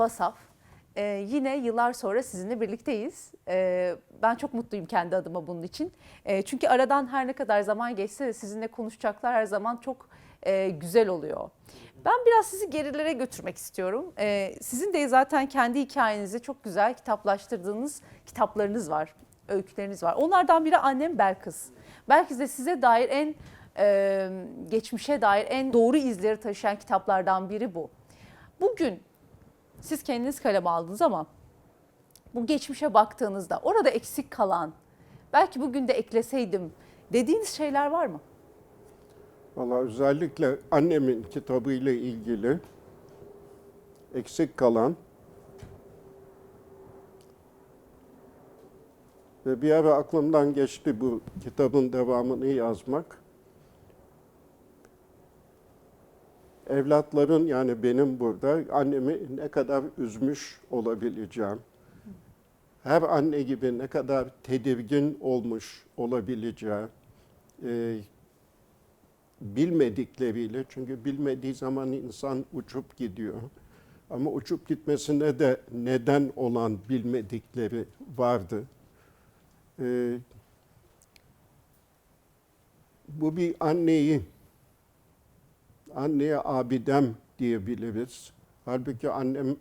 Vasaf, e, yine yıllar sonra sizinle birlikteyiz. E, ben çok mutluyum kendi adıma bunun için. E, çünkü aradan her ne kadar zaman geçse de sizinle konuşacaklar her zaman çok e, güzel oluyor. Ben biraz sizi gerilere götürmek istiyorum. E, sizin de zaten kendi hikayenizi çok güzel kitaplaştırdığınız kitaplarınız var, öyküleriniz var. Onlardan biri Annem Belkıs. Belki de size dair en e, geçmişe dair en doğru izleri taşıyan kitaplardan biri bu. Bugün siz kendiniz kaleme aldınız ama bu geçmişe baktığınızda orada eksik kalan, belki bugün de ekleseydim dediğiniz şeyler var mı? Valla özellikle annemin kitabıyla ilgili eksik kalan ve bir ara aklımdan geçti bu kitabın devamını yazmak. Evlatların yani benim burada annemi ne kadar üzmüş olabileceğim. Her anne gibi ne kadar tedirgin olmuş olabileceğim. Ee, bilmedikleriyle çünkü bilmediği zaman insan uçup gidiyor. Ama uçup gitmesine de neden olan bilmedikleri vardı. Ee, bu bir anneyi anneye abidem diyebiliriz. Halbuki annem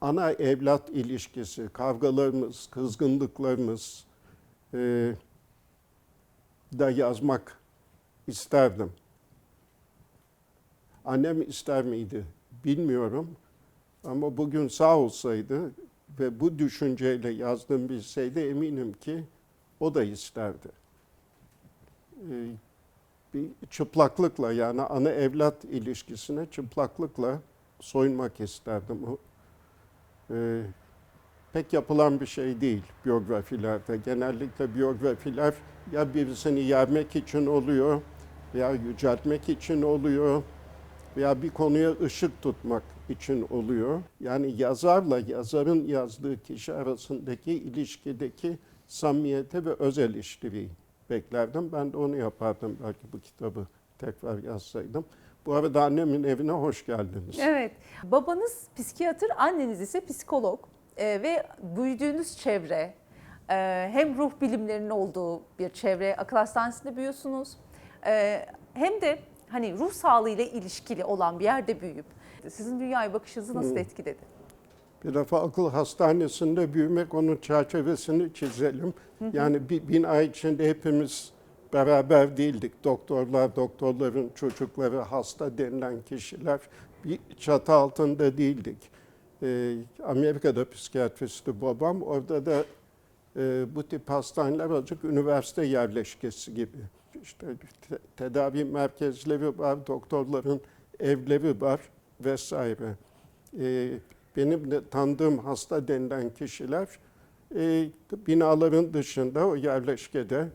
ana evlat ilişkisi, kavgalarımız, kızgınlıklarımız e, da yazmak isterdim. Annem ister miydi bilmiyorum ama bugün sağ olsaydı ve bu düşünceyle yazdığım bir şeyde eminim ki o da isterdi. Ee, bir çıplaklıkla yani ana evlat ilişkisine çıplaklıkla soyunmak isterdim. O, e, pek yapılan bir şey değil biyografilerde. Genellikle biyografiler ya birisini yermek için oluyor veya yüceltmek için oluyor veya bir konuya ışık tutmak için oluyor. Yani yazarla yazarın yazdığı kişi arasındaki ilişkideki samimiyete ve öz eleştiriyi beklerdim. Ben de onu yapardım belki bu kitabı tekrar yazsaydım. Bu arada annemin evine hoş geldiniz. Evet. Babanız psikiyatr, anneniz ise psikolog Ee, ve büyüdüğünüz çevre e, hem ruh bilimlerinin olduğu bir çevre, akıl hastanesinde büyüyorsunuz. Ee, hem de hani ruh sağlığı ile ilişkili olan bir yerde büyüyüp sizin dünyaya bakışınızı nasıl Hmm. etkiledi? Bir defa akıl hastanesinde büyümek onun çerçevesini çizelim. Yani bir bina içinde hepimiz beraber değildik. Doktorlar, doktorların çocukları, hasta denilen kişiler bir çatı altında değildik. Ee, Amerika'da psikiyatristi babam. Orada da e, bu tip hastaneler azıcık üniversite yerleşkesi gibi. İşte te- tedavi merkezleri var, doktorların evleri var vesaire. Ee, benim de tanıdığım hasta denilen kişiler e, binaların dışında o yerleşkede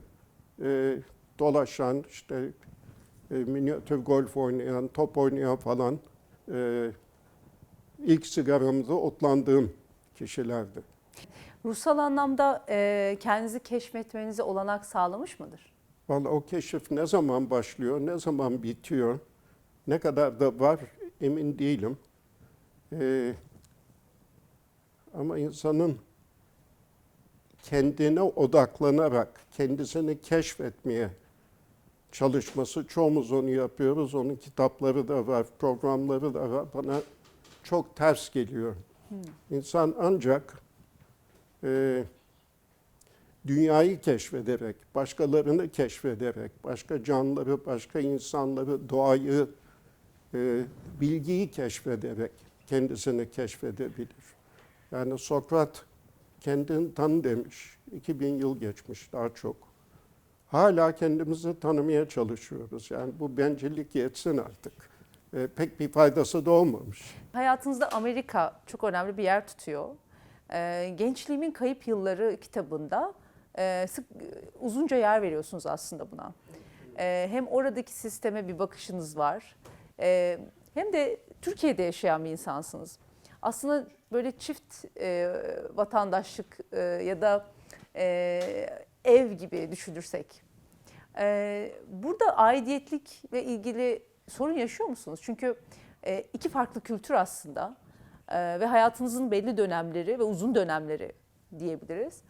e, dolaşan, işte e, minyatür golf oynayan, top oynayan falan e, ilk sigaramızı otlandığım kişilerdi. Ruhsal anlamda e, kendinizi keşfetmenize olanak sağlamış mıdır? Vallahi o keşif ne zaman başlıyor, ne zaman bitiyor, ne kadar da var emin değilim. Ee, ama insanın kendine odaklanarak kendisini keşfetmeye çalışması, çoğumuz onu yapıyoruz. Onun kitapları da var, programları da var. Bana çok ters geliyor. İnsan ancak e, dünyayı keşfederek, başkalarını keşfederek, başka canlıları, başka insanları, doğayı, e, bilgiyi keşfederek kendisini keşfedebilir. Yani Sokrat kendini tanı demiş. 2000 yıl geçmiş daha çok. Hala kendimizi tanımaya çalışıyoruz. Yani bu bencillik yetsin artık. E, pek bir faydası da olmamış. Hayatınızda Amerika çok önemli bir yer tutuyor. Ee, Gençliğimin Kayıp Yılları kitabında e, sık uzunca yer veriyorsunuz aslında buna. Ee, hem oradaki sisteme bir bakışınız var, e, hem de Türkiye'de yaşayan bir insansınız. Aslında böyle çift e, vatandaşlık e, ya da e, ev gibi düşünürsek, e, burada aidiyetlikle ilgili sorun yaşıyor musunuz? Çünkü e, iki farklı kültür aslında. Ee, ve hayatınızın belli dönemleri ve uzun dönemleri diyebiliriz.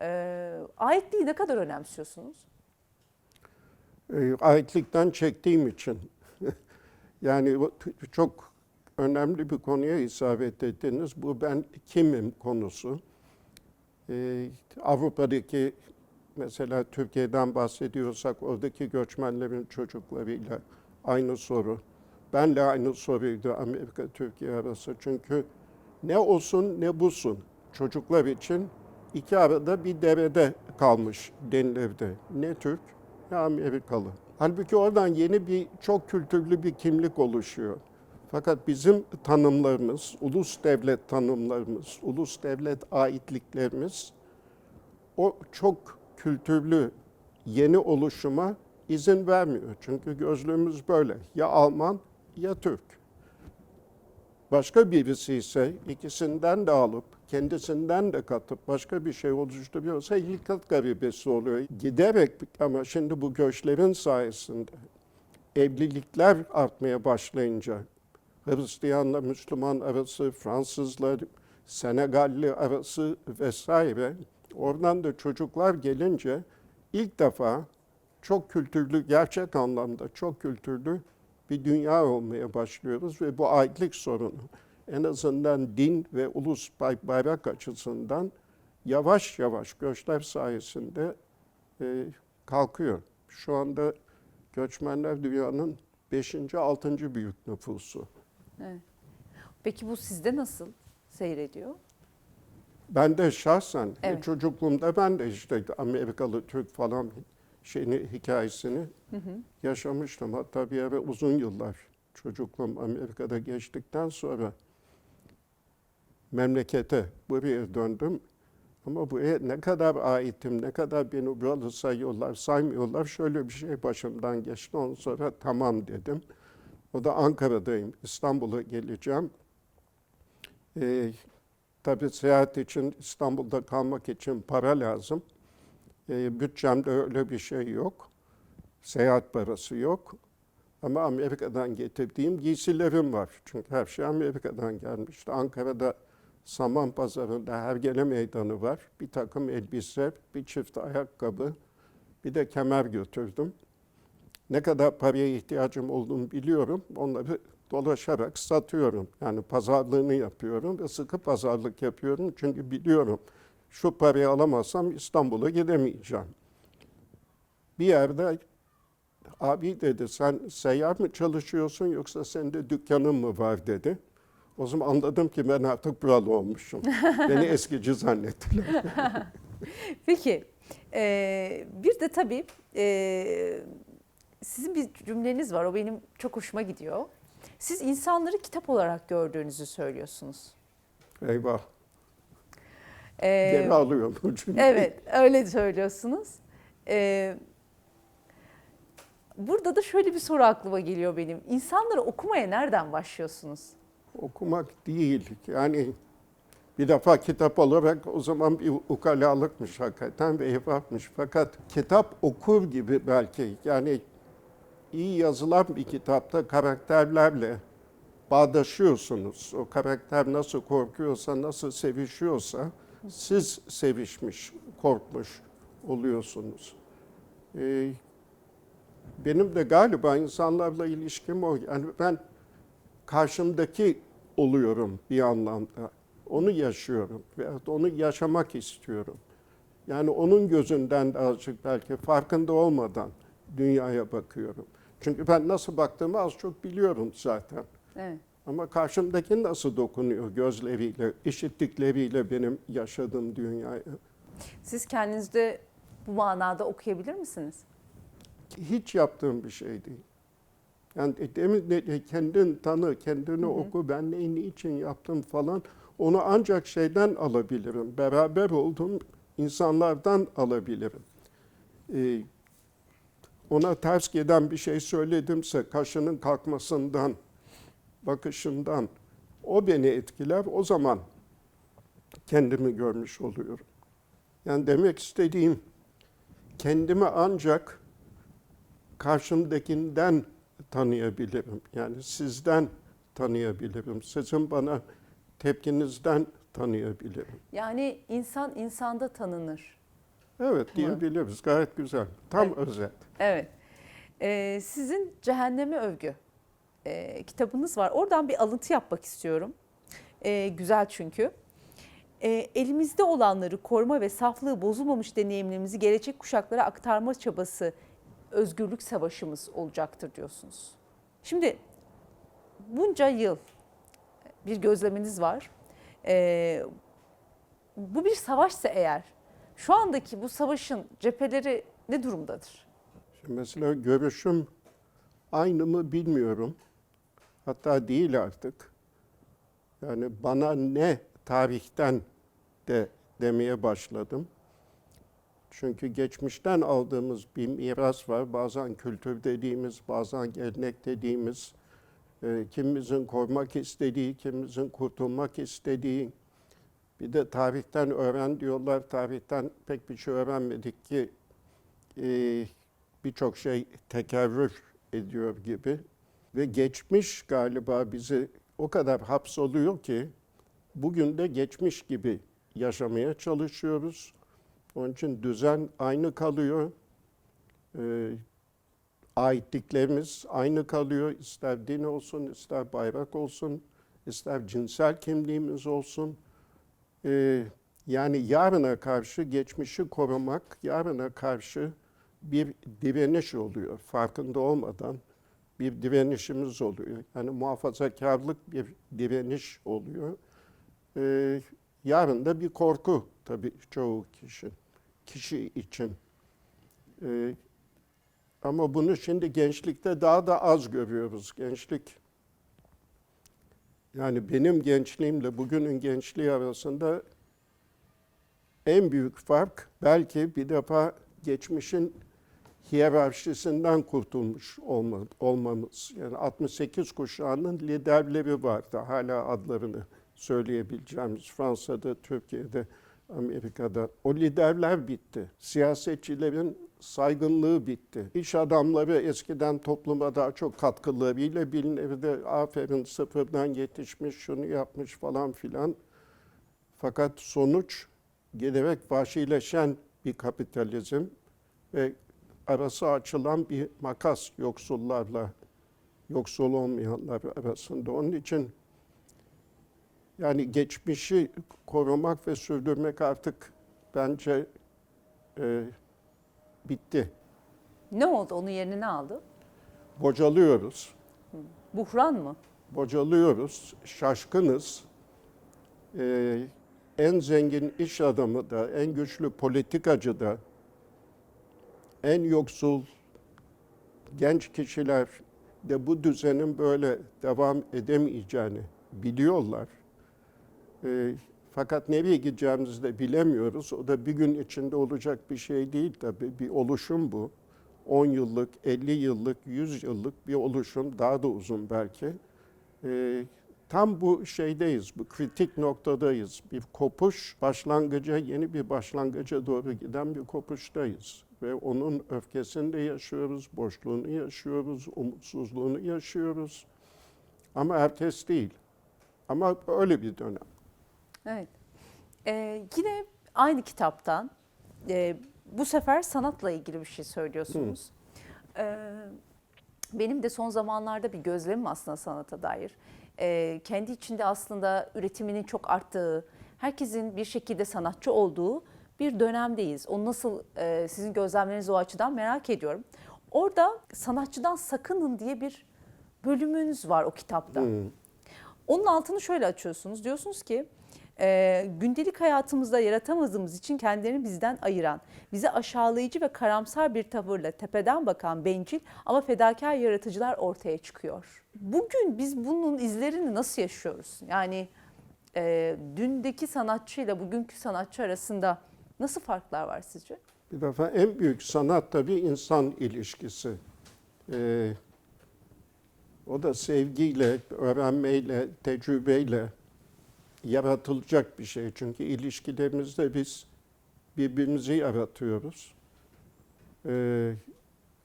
Ee, aitliği ne kadar önemsiyorsunuz? E, aitlikten çektiğim için. yani çok önemli bir konuya isabet ettiniz. Bu ben kimim konusu. E, Avrupa'daki mesela Türkiye'den bahsediyorsak oradaki göçmenlerin çocuklarıyla aynı soru. Benle aynı soruydu Amerika Türkiye arası. Çünkü ne olsun ne busun çocuklar için iki arada bir derede kalmış denilirdi. Ne Türk ne Amerikalı. Halbuki oradan yeni bir çok kültürlü bir kimlik oluşuyor. Fakat bizim tanımlarımız, ulus devlet tanımlarımız, ulus devlet aitliklerimiz o çok kültürlü yeni oluşuma izin vermiyor. Çünkü gözlüğümüz böyle. Ya Alman ya Türk. Başka birisi ise ikisinden de alıp kendisinden de katıp başka bir şey oluşturuyorsa hilkat garibesi oluyor. Giderek ama şimdi bu göçlerin sayesinde evlilikler artmaya başlayınca Hristiyanla Müslüman arası, Fransızla Senegalli arası vesaire oradan da çocuklar gelince ilk defa çok kültürlü, gerçek anlamda çok kültürlü bir dünya olmaya başlıyoruz ve bu aitlik sorunu en azından din ve ulus bay- bayrak açısından yavaş yavaş göçler sayesinde e, kalkıyor. Şu anda göçmenler dünyanın 5. 6. büyük nüfusu. Peki bu sizde nasıl seyrediyor? Ben de şahsen Evet. çocukluğumda ben de işte Amerikalı Türk falan şeyini hikayesini yaşamıştım. Hatta bir ara uzun yıllar çocukluğum Amerika'da geçtikten sonra memlekete buraya döndüm. Ama buraya ne kadar aitim, ne kadar beni buralı sayıyorlar, saymıyorlar. Şöyle bir şey başımdan geçti. Ondan sonra tamam dedim. O da Ankara'dayım. İstanbul'a geleceğim. Ee, tabii seyahat için İstanbul'da kalmak için para lazım. Ee, bütçemde öyle bir şey yok. Seyahat parası yok. Ama Amerika'dan getirdiğim giysilerim var. Çünkü her şey Amerika'dan gelmişti. Ankara'da Saman Pazarı'nda Hergele Meydanı var. Bir takım elbise, bir çift ayakkabı, bir de kemer götürdüm. Ne kadar paraya ihtiyacım olduğunu biliyorum. Onları dolaşarak satıyorum. Yani pazarlığını yapıyorum ve sıkı pazarlık yapıyorum. Çünkü biliyorum şu parayı alamazsam İstanbul'a gidemeyeceğim. Bir yerde abi dedi sen seyyar mı çalışıyorsun yoksa sende dükkanın mı var dedi. O zaman anladım ki ben artık buralı olmuşum. Beni eskici zannettiler. Peki e, bir de tabii e, sizin bir cümleniz var o benim çok hoşuma gidiyor. Siz insanları kitap olarak gördüğünüzü söylüyorsunuz. Eyvah. E, Geri alıyorum bu cümleyi. Evet, öyle söylüyorsunuz. Ee, burada da şöyle bir soru aklıma geliyor benim. İnsanları okumaya nereden başlıyorsunuz? Okumak değil. Yani bir defa kitap olarak o zaman bir ukalalıkmış hakikaten ve evapmış. Fakat kitap okur gibi belki yani iyi yazılan bir kitapta karakterlerle bağdaşıyorsunuz. O karakter nasıl korkuyorsa, nasıl sevişiyorsa siz sevişmiş, korkmuş oluyorsunuz. Ee, benim de galiba insanlarla ilişkim o. Yani ben karşımdaki oluyorum bir anlamda. Onu yaşıyorum ve onu yaşamak istiyorum. Yani onun gözünden de azıcık belki farkında olmadan dünyaya bakıyorum. Çünkü ben nasıl baktığımı az çok biliyorum zaten. Evet. Ama karşımdaki nasıl dokunuyor gözleriyle, işittikleriyle benim yaşadığım dünyaya. Siz kendinizde bu manada okuyabilir misiniz? Hiç yaptığım bir şey değil. Yani demin de kendin tanı, kendini oku, ben neyi niçin yaptım falan. Onu ancak şeyden alabilirim. Beraber olduğum insanlardan alabilirim. Ee, ona ters giden bir şey söyledimse kaşının kalkmasından, bakışından o beni etkiler. O zaman kendimi görmüş oluyorum. Yani demek istediğim kendimi ancak karşımdakinden tanıyabilirim. Yani sizden tanıyabilirim. Sizin bana tepkinizden tanıyabilirim. Yani insan insanda tanınır. Evet diyebiliriz. Gayet güzel. Tam Evet. özet. Evet. Ee, sizin Cehenneme Övgü e, kitabınız var. Oradan bir alıntı yapmak istiyorum. Ee, güzel çünkü. Ee, elimizde olanları koruma ve saflığı bozulmamış deneyimlerimizi gelecek kuşaklara aktarma çabası özgürlük savaşımız olacaktır diyorsunuz. Şimdi bunca yıl bir gözleminiz var. Ee, bu bir savaşsa eğer şu andaki bu savaşın cepheleri ne durumdadır? Şimdi mesela görüşüm aynı mı bilmiyorum. Hatta değil artık. Yani bana ne tarihten de demeye başladım. Çünkü geçmişten aldığımız bir miras var. Bazen kültür dediğimiz, bazen gelenek dediğimiz, e, kimimizin korumak istediği, kimimizin kurtulmak istediği. Bir de tarihten öğren diyorlar. Tarihten pek bir şey öğrenmedik ki e, birçok şey tekerrür ediyor gibi. Ve geçmiş galiba bizi o kadar hapsoluyor ki bugün de geçmiş gibi yaşamaya çalışıyoruz. Onun için düzen aynı kalıyor. Ee, aitliklerimiz aynı kalıyor. İster din olsun, ister bayrak olsun, ister cinsel kimliğimiz olsun. Ee, yani yarına karşı geçmişi korumak, yarına karşı bir direniş oluyor farkında olmadan bir direnişimiz oluyor. Yani muhafazakarlık bir direniş oluyor. Ee, yarın da bir korku tabii çoğu kişi kişi için. Ee, ama bunu şimdi gençlikte daha da az görüyoruz. Gençlik yani benim gençliğimle bugünün gençliği arasında en büyük fark belki bir defa geçmişin hiyerarşisinden kurtulmuş olma, olmamız. Yani 68 kuşağının liderleri vardı. Hala adlarını söyleyebileceğimiz Fransa'da, Türkiye'de, Amerika'da. O liderler bitti. Siyasetçilerin saygınlığı bitti. İş adamları eskiden topluma daha çok katkılarıyla bilinirdi. Aferin sıfırdan yetişmiş, şunu yapmış falan filan. Fakat sonuç giderek vahşileşen bir kapitalizm ve arası açılan bir makas yoksullarla yoksul olmayanlar arasında. Onun için yani geçmişi korumak ve sürdürmek artık bence e, bitti. Ne oldu? Onun yerini ne aldı? Bocalıyoruz. Buhran mı? bocalıyoruz, şaşkınız. Ee, en zengin iş adamı da, en güçlü politikacı da, en yoksul genç kişiler de bu düzenin böyle devam edemeyeceğini biliyorlar. Ee, fakat nereye gideceğimizi de bilemiyoruz. O da bir gün içinde olacak bir şey değil tabii. Bir oluşum bu. 10 yıllık, 50 yıllık, 100 yıllık bir oluşum, daha da uzun belki. Ee, tam bu şeydeyiz, bu kritik noktadayız. Bir kopuş, başlangıca, yeni bir başlangıca doğru giden bir kopuştayız. Ve onun öfkesini de yaşıyoruz, boşluğunu yaşıyoruz, umutsuzluğunu yaşıyoruz. Ama herkes değil. Ama öyle bir dönem. Evet. Ee, yine aynı kitaptan e, bu sefer sanatla ilgili bir şey söylüyorsunuz. Ee, benim de son zamanlarda bir gözlemim aslında sanata dair. Ee, kendi içinde aslında üretiminin çok arttığı, herkesin bir şekilde sanatçı olduğu bir dönemdeyiz. O nasıl e, sizin gözlemleriniz o açıdan merak ediyorum. Orada sanatçıdan sakının diye bir bölümünüz var o kitapta. Onun altını şöyle açıyorsunuz. Diyorsunuz ki e, gündelik hayatımızda yaratamadığımız için kendilerini bizden ayıran, bize aşağılayıcı ve karamsar bir tavırla tepeden bakan bencil ama fedakar yaratıcılar ortaya çıkıyor. Bugün biz bunun izlerini nasıl yaşıyoruz? Yani e, dündeki sanatçıyla bugünkü sanatçı arasında nasıl farklar var sizce? Bir defa en büyük sanat tabii insan ilişkisi. Ee, o da sevgiyle, öğrenmeyle, tecrübeyle yaratılacak bir şey. Çünkü ilişkilerimizde biz birbirimizi yaratıyoruz. Ee,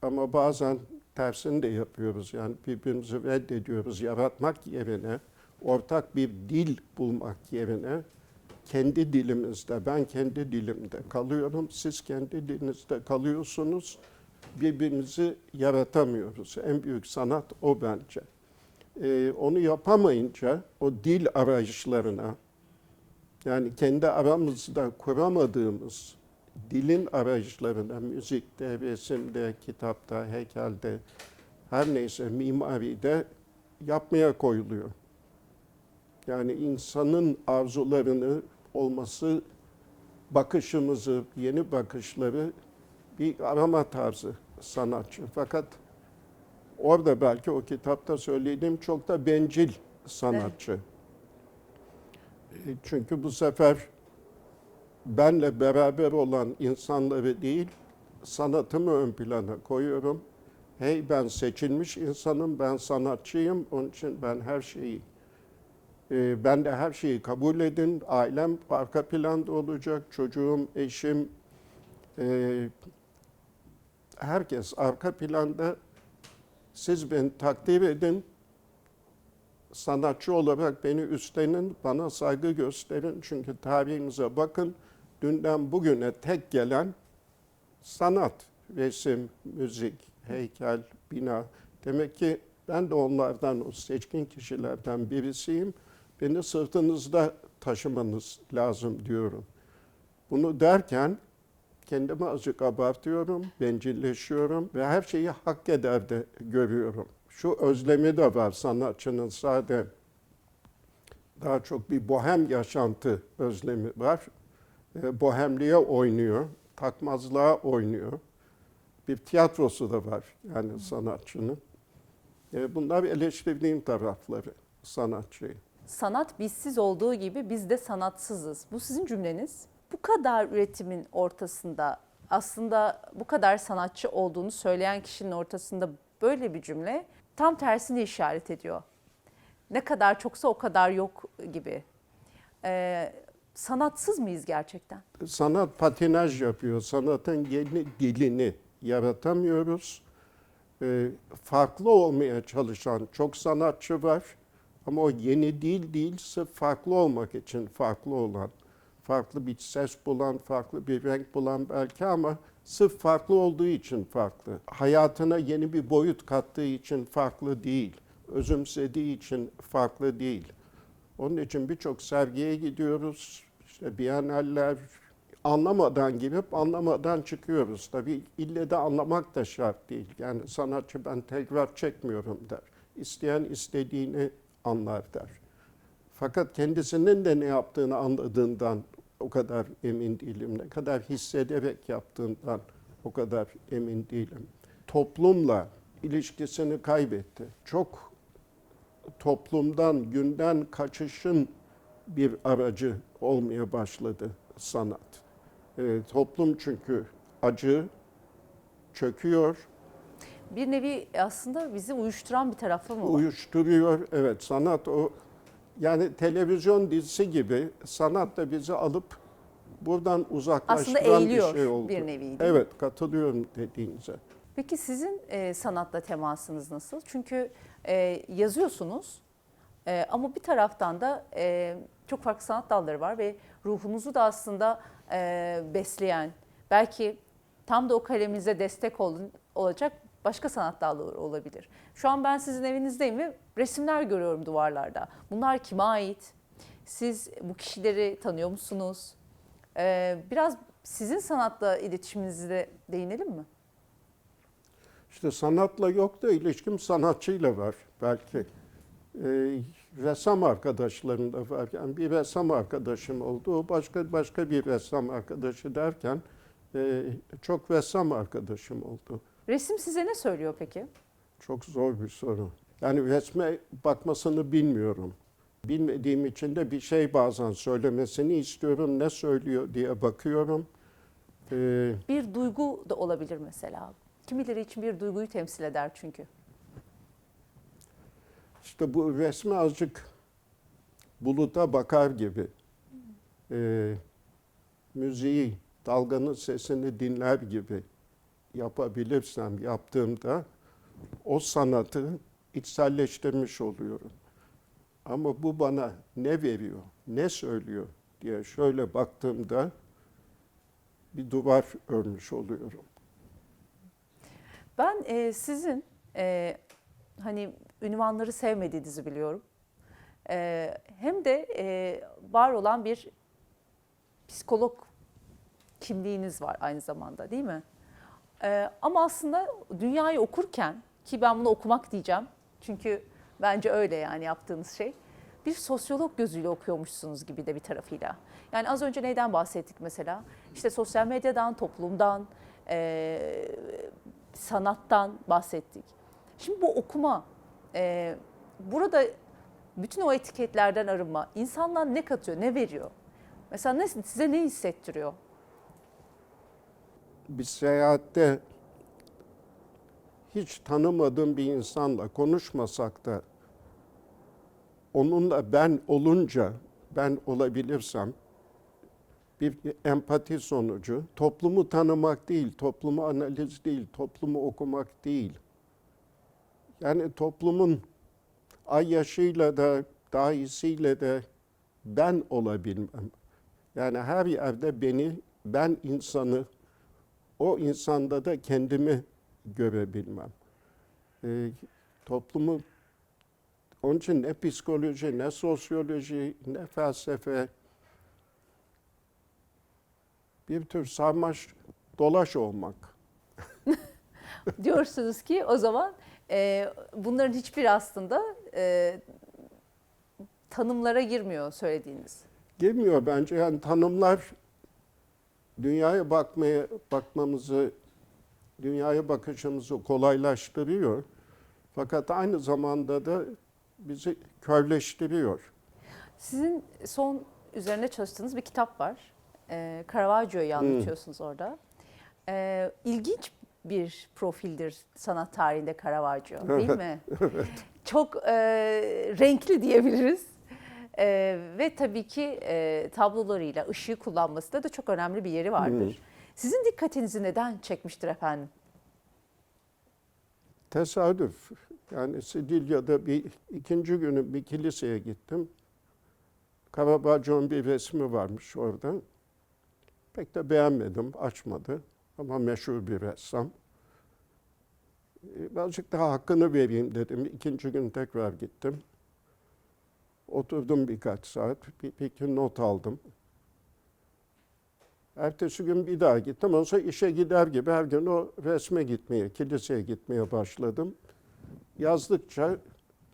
ama bazen tersini de yapıyoruz. Yani birbirimizi reddediyoruz yaratmak yerine ortak bir dil bulmak yerine kendi dilimizde, ben kendi dilimde kalıyorum, siz kendi dilinizde kalıyorsunuz. Birbirimizi yaratamıyoruz. En büyük sanat o bence. Ee, onu yapamayınca o dil arayışlarına, yani kendi aramızda kuramadığımız dilin arayışlarına, müzikte, resimde, kitapta, heykelde, her neyse mimaride yapmaya koyuluyor. Yani insanın arzularını olması, bakışımızı, yeni bakışları bir arama tarzı sanatçı. Fakat orada belki o kitapta söylediğim çok da bencil sanatçı. E, Çünkü bu sefer benle beraber olan insanları değil, sanatımı ön plana koyuyorum. Hey ben seçilmiş insanım, ben sanatçıyım, onun için ben her şeyi, e, ben de her şeyi kabul edin. Ailem arka planda olacak, çocuğum, eşim, e, herkes arka planda. Siz beni takdir edin, sanatçı olarak beni üstlenin, bana saygı gösterin. Çünkü tarihimize bakın, dünden bugüne tek gelen sanat, resim, müzik, heykel, bina. Demek ki ben de onlardan, o seçkin kişilerden birisiyim. Beni sırtınızda taşımanız lazım diyorum. Bunu derken kendimi azıcık abartıyorum, bencilleşiyorum ve her şeyi hak eder de görüyorum. Şu özlemi de var sanatçının sade daha çok bir bohem yaşantı özlemi var. E, bohemliğe oynuyor, takmazlığa oynuyor. Bir tiyatrosu da var yani sanatçının. E, bunlar eleştirdiğim tarafları sanatçıyı. Sanat bizsiz olduğu gibi biz de sanatsızız. Bu sizin cümleniz. Bu kadar üretimin ortasında aslında bu kadar sanatçı olduğunu söyleyen kişinin ortasında böyle bir cümle tam tersini işaret ediyor. Ne kadar çoksa o kadar yok gibi. Ee, sanatsız mıyız gerçekten? sanat patinaj yapıyor. Sanatın yeni dilini yaratamıyoruz. Ee, farklı olmaya çalışan çok sanatçı var. Ama o yeni değil, sırf farklı olmak için farklı olan, farklı bir ses bulan, farklı bir renk bulan belki ama sırf farklı olduğu için farklı. Hayatına yeni bir boyut kattığı için farklı değil. Özümsediği için farklı değil. Onun için birçok sergiye gidiyoruz. İşte biyenaller anlamadan girip anlamadan çıkıyoruz. Tabii ille de anlamak da şart değil. Yani sanatçı ben tekrar çekmiyorum der. İsteyen istediğini anlar der. Fakat kendisinin de ne yaptığını anladığından o kadar emin değilim. Ne kadar hissederek yaptığından o kadar emin değilim. Toplumla ilişkisini kaybetti. Çok toplumdan, günden kaçışın bir aracı olmaya başladı sanat. E, toplum çünkü acı, çöküyor, Bir nevi aslında bizi uyuşturan bir tarafı mı var? uyuşturuyor. Evet sanat o yani televizyon dizisi gibi sanat da bizi alıp buradan Aslında uzaklaştıran bir şey oldu. bir nevi. değil mi? Evet katılıyorum dediğinize. Peki sizin e, sanatla temasınız nasıl? Çünkü e, yazıyorsunuz e, ama bir taraftan da e, çok farklı sanat dalları var ve ruhunuzu da aslında e, besleyen, belki tam da o kalemize destek olun, olacak başka sanat dalları olabilir. Şu an ben sizin evinizdeyim ve resimler görüyorum duvarlarda. Bunlar kime ait? Siz bu kişileri tanıyor musunuz? E, biraz sizin sanatla iletişiminizi de değinelim mi? İşte sanatla yok da ilişkim sanatçıyla var belki. Ee, ressam arkadaşlarım da var. Yani bir ressam arkadaşım oldu. Başka başka bir ressam arkadaşı derken e, çok ressam arkadaşım oldu. Resim size ne söylüyor peki? Çok zor bir soru. Yani resme bakmasını bilmiyorum. Bilmediğim için de bir şey bazen söylemesini istiyorum. Ne söylüyor diye bakıyorum. Ee, Bir duygu da olabilir mesela. Kimileri için bir duyguyu temsil eder çünkü. işte bu resmi azıcık buluta bakar gibi. Ee, müziği, dalganın sesini dinler gibi yapabilirsem yaptığımda o sanatı içselleştirmiş oluyorum. Ama bu bana ne veriyor, ne söylüyor diye şöyle baktığımda bir duvar örmüş oluyorum. Ben e, sizin e, hani ünvanları sevmediğinizi biliyorum. E, hem de e, var olan bir psikolog kimliğiniz var aynı zamanda değil mi? E, ama aslında dünyayı okurken ki ben bunu okumak diyeceğim. Çünkü bence öyle yani yaptığınız şey. Bir sosyolog gözüyle okuyormuşsunuz gibi de bir tarafıyla. Yani az önce neyden bahsettik mesela? İşte sosyal medyadan, toplumdan, e, sanattan bahsettik. Şimdi bu okuma, e, burada bütün o etiketlerden arınma, insanlar ne katıyor, ne veriyor? Mesela ne, size ne hissettiriyor? Bir seyahatte hiç tanımadığım bir insanla konuşmasak da onunla ben olunca, ben olabilirsem bir empati sonucu toplumu tanımak değil, toplumu analiz değil, toplumu okumak değil. Yani toplumun ay yaşıyla da daha iyisiyle de ben olabilmem. Yani her yerde beni, ben insanı, o insanda da kendimi görebilmem. Ee, toplumu onun için ne psikoloji, ne sosyoloji, ne felsefe bir tür sarmaş dolaş olmak. Diyorsunuz ki o zaman e, bunların hiçbir aslında e, tanımlara girmiyor söylediğiniz. Girmiyor bence yani tanımlar dünyaya bakmaya bakmamızı, dünyaya bakışımızı kolaylaştırıyor. Fakat aynı zamanda da bizi körleştiriyor. Sizin son üzerine çalıştığınız bir kitap var. E, Caravaggio'yu anlatıyorsunuz orada. E, ilginç bir profildir sanat tarihinde Caravaggio değil mi? Çok e, renkli diyebiliriz. E, ve tabii ki e, tablolarıyla ışığı kullanması da, çok önemli bir yeri vardır. Sizin dikkatinizi neden çekmiştir efendim? Tesadüf. Yani Sicilya'da bir ikinci günü bir kiliseye gittim. Caravaggio'nun bir resmi varmış orada. Pek de beğenmedim, açmadı. Ama meşhur bir ressam. Ee, Birazcık daha hakkını vereyim dedim. İkinci gün tekrar gittim. Oturdum birkaç saat, bir, iki not aldım. Ertesi gün bir daha gittim. Ondan işe gider gibi her gün o resme gitmeye, kiliseye gitmeye başladım. Yazdıkça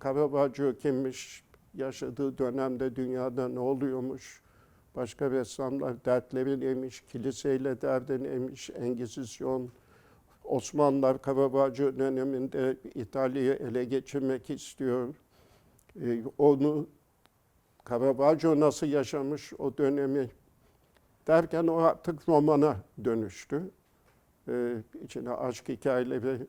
Caravaggio kimmiş, yaşadığı dönemde dünyada ne oluyormuş, başka ressamlar dertleri neymiş, kiliseyle derdi neymiş, Engizisyon, Osmanlılar Caravaggio döneminde İtalya'yı ele geçirmek istiyor. Ee, onu Caravaggio nasıl yaşamış o dönemi derken o artık romana dönüştü. Ee, içine aşk hikayeleri,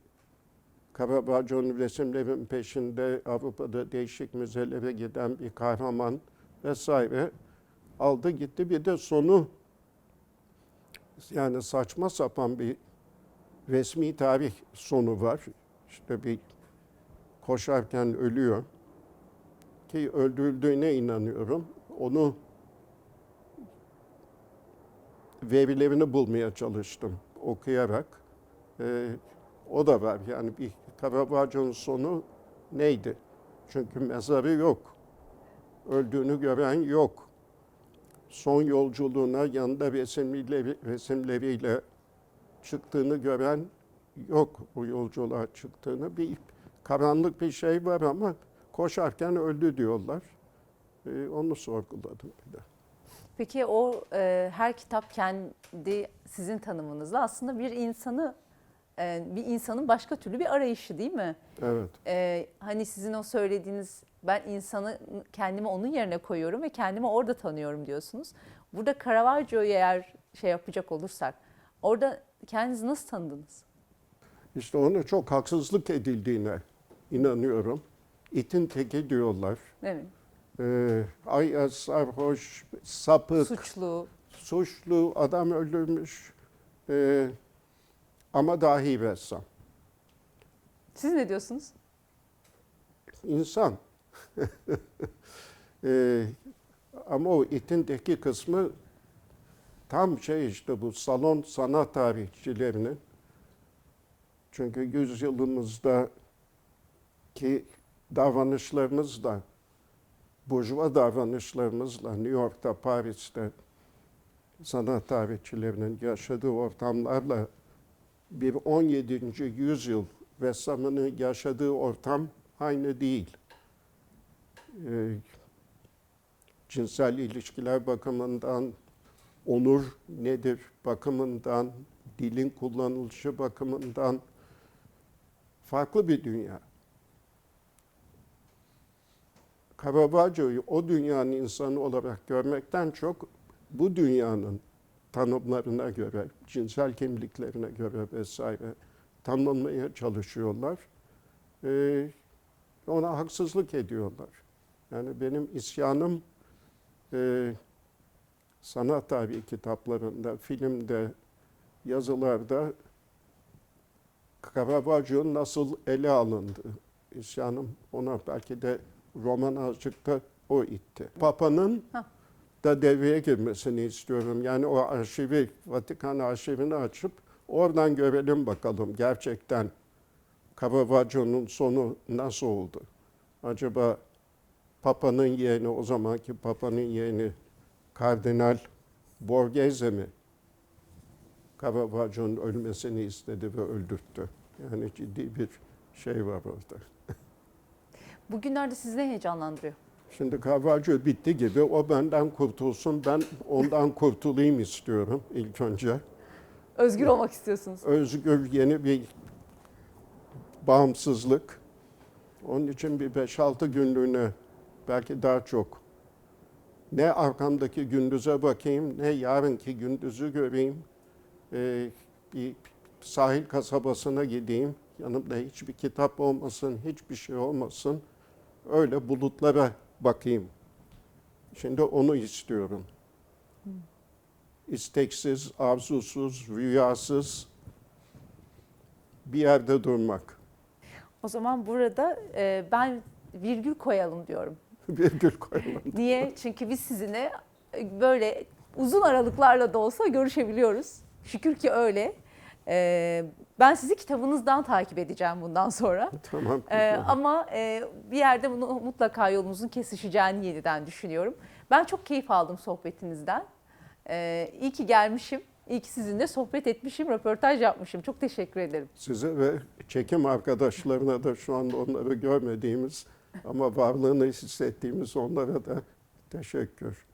Caravaggio'nun resimlerin peşinde Avrupa'da değişik müzelere giden bir kahraman vesaire aldı gitti. Bir de sonu yani saçma sapan bir resmi tarih sonu var. İşte bir koşarken ölüyor. Ki öldürüldüğüne inanıyorum. Onu verilerini bulmaya çalıştım okuyarak. Ee, o da var. Yani bir Caravaggio'nun sonu neydi? Çünkü mezarı yok. Öldüğünü gören yok. Son yolculuğuna yanında resimleri, resimleriyle çıktığını gören yok bu yolculuğa çıktığını. Bir karanlık bir şey var ama koşarken öldü diyorlar. Ee, onu sorguladım bir de. Peki o e, her kitap kendi sizin tanımınızla aslında bir insanı e, bir insanın başka türlü bir arayışı değil mi? Evet. E, hani sizin o söylediğiniz ben insanı kendimi onun yerine koyuyorum ve kendimi orada tanıyorum diyorsunuz. Burada Caravaggio'yu eğer şey yapacak olursak orada kendinizi nasıl tanıdınız? İşte ona çok haksızlık edildiğine inanıyorum. İtin teki diyorlar. Evet. Ee, ay sarhoş, sapık, Suçlu. suçlu, adam öldürmüş ee, ama dahi ressam. Siz ne diyorsunuz? İnsan. Ee, ama o itindeki kısmı tam şey işte bu salon sanat tarihçilerinin çünkü yüzyılımızda ki davranışlarımızla burjuva davranışlarımızla New York'ta, Paris'te sanat tarihçilerinin yaşadığı ortamlarla bir 17. yüzyıl ressamının yaşadığı ortam aynı değil. Ee, cinsel ilişkiler bakımından, onur nedir bakımından, dilin kullanılışı bakımından farklı bir dünya. Caravaggio'yu o dünyanın insanı olarak görmekten çok bu dünyanın tanımlarına göre, cinsel kimliklerine göre vesaire tanımlamaya çalışıyorlar. Ee, ona haksızlık ediyorlar. Yani benim isyanım e, sanat tarihi kitaplarında, filmde, yazılarda Caravaggio nasıl ele alındı? İsyanım ona belki de roman azıcık da o itti. Papa'nın da devreye girmesini istiyorum. Yani o arşivi, Vatikan arşivini açıp oradan görelim bakalım gerçekten Caravaggio'nun sonu nasıl oldu? Acaba Papa'nın yeğeni, o zamanki Papa'nın yeğeni Kardinal Borghese mi Caravaggio'nun ölmesini istedi ve öldürttü? Yani ciddi bir şey var orada. Bugünlerde sizi ne heyecanlandırıyor? Şimdi Caravaggio bitti gibi o benden kurtulsun, ben ondan kurtulayım istiyorum ilk önce. Özgür olmak istiyorsunuz. Özgür yeni bir bağımsızlık. Onun için bir 5-6 günlüğüne belki daha çok ne arkamdaki gündüze bakayım ne yarınki gündüzü göreyim. Ee, bir sahil kasabasına gideyim. Yanımda hiçbir kitap olmasın, hiçbir şey olmasın. Öyle bulutlara bakayım. Şimdi onu istiyorum. İsteksiz, arzusuz, rüyasız bir yerde durmak. O zaman burada e, ben virgül koyalım diyorum. Virgül koyalım. Niye? Çünkü biz sizinle e, böyle uzun aralıklarla da olsa görüşebiliyoruz. Şükür ki öyle. E, ben sizi kitabınızdan takip edeceğim bundan sonra. Tamam. E, ama e, bir yerde bunu mutlaka yolumuzun kesişeceğini yeniden düşünüyorum. Ben çok keyif aldım sohbetinizden. E, iyi ki gelmişim. İyi ki sizinle sohbet etmişim, röportaj yapmışım. Çok teşekkür ederim. Size ve çekim arkadaşlarına da şu anda onları görmediğimiz ama varlığını hissettiğimiz onlara da teşekkür.